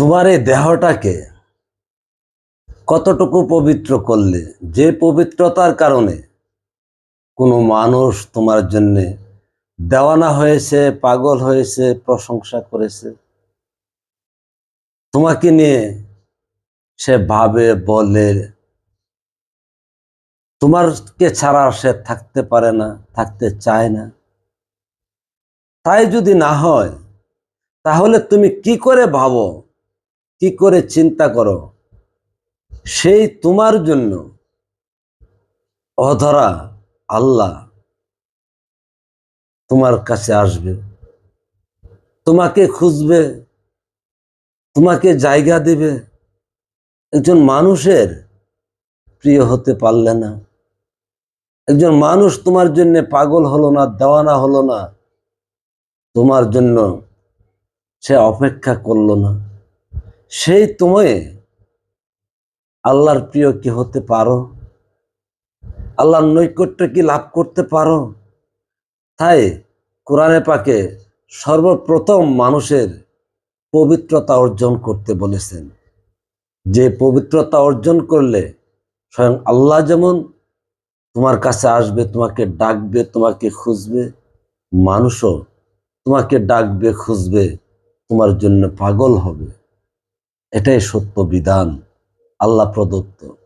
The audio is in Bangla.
তোমার এই দেহটাকে কতটুকু পবিত্র করলে? যে পবিত্রতার কারণে কোনো মানুষ তোমার জন্যে দেওয়ানা হয়েছে, পাগল হয়েছে, প্রশংসা করেছে। তোমাকে নিয়ে সে ভাবে, বলে, তোমারকে ছাড়া সে থাকতে পারে না, থাকতে চায় না। তাই যদি না হয়, তাহলে তুমি কি করে ভাবো? কি করে চিন্তা করো? সেই তোমার জন্য অধরা আল্লাহ তোমার কাছে আসবে। তোমাকে খুঁজবে, তোমাকে জায়গা দেবে। একজন মানুষের প্রিয় হতে পারলে না। একজন মানুষ তোমার জন্য পাগল হলো না, দেওয়ানা হলো না। তোমার জন্য সে অপেক্ষা করল না। সেই তোমায় আল্লাহর প্রিয় কি হতে পারো? আল্লাহর নৈকট্য কি লাভ করতে পারো? তাই কোরআনে পাকে সর্বপ্রথম মানুষের পবিত্রতা অর্জন করতে বলেছেন। যে পবিত্রতা অর্জন করলে স্বয়ং আল্লাহ যেমন তোমার কাছে আসবে, তোমাকে ডাকবে, তোমাকে খুঁজবে, মানুষও তোমাকে ডাকবে, খুঁজবে, তোমার জন্য পাগল হবে। এটাই সত্য বিধান। আল্লাহ প্রদত্ত।